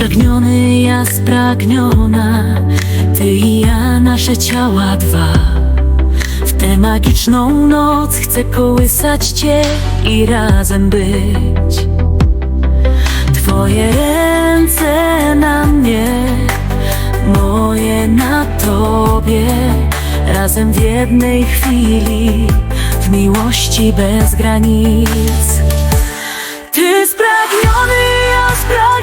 Spragniony ja, spragniona Ty i ja, nasze ciała dwa. W tę magiczną noc chcę kołysać Cię i razem być. Twoje ręce na mnie Moje na Tobie. Razem w jednej chwili W miłości bez granic. Ty spragniony, ja spragniona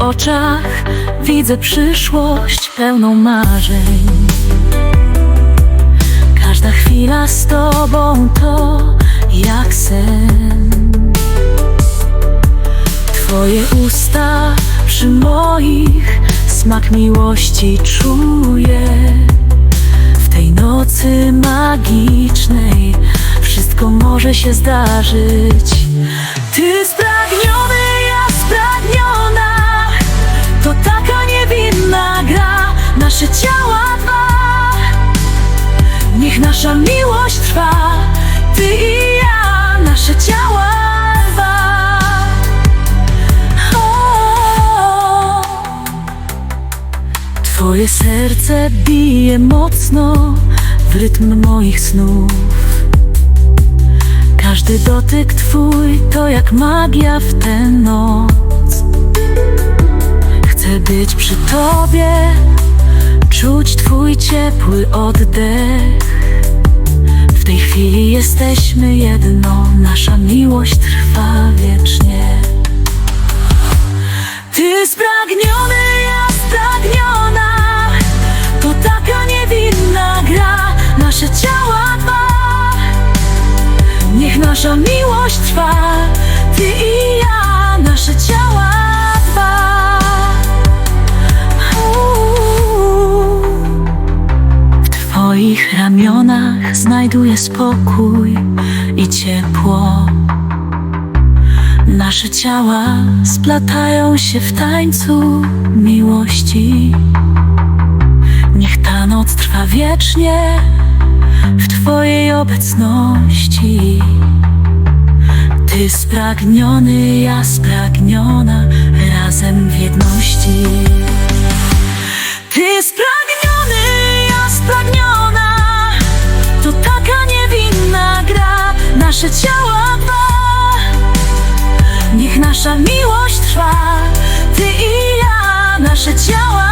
Oczach widzę przyszłość pełną marzeń. Każda chwila z Tobą to jak sen. Twoje usta przy moich Smak miłości czuję. W tej nocy magicznej Wszystko może się zdarzyć. Ty spragniony, Twoje serce bije mocno W rytm moich snów. Każdy dotyk Twój to jak magia w tę noc. Chcę być przy Tobie Czuć Twój ciepły oddech. W tej chwili jesteśmy jedno Nasza miłość trwa wiecznie. Ty spragniony, Twoich ramionach znajduję spokój i ciepło. Nasze ciała splatają się w tańcu miłości. Niech ta noc trwa wiecznie w Twojej obecności. Ty spragniony, ja spragniona, razem w jedności. Ty spragniony, Nasze ciała dwa. Niech nasza miłość trwa Ty i ja, nasze ciała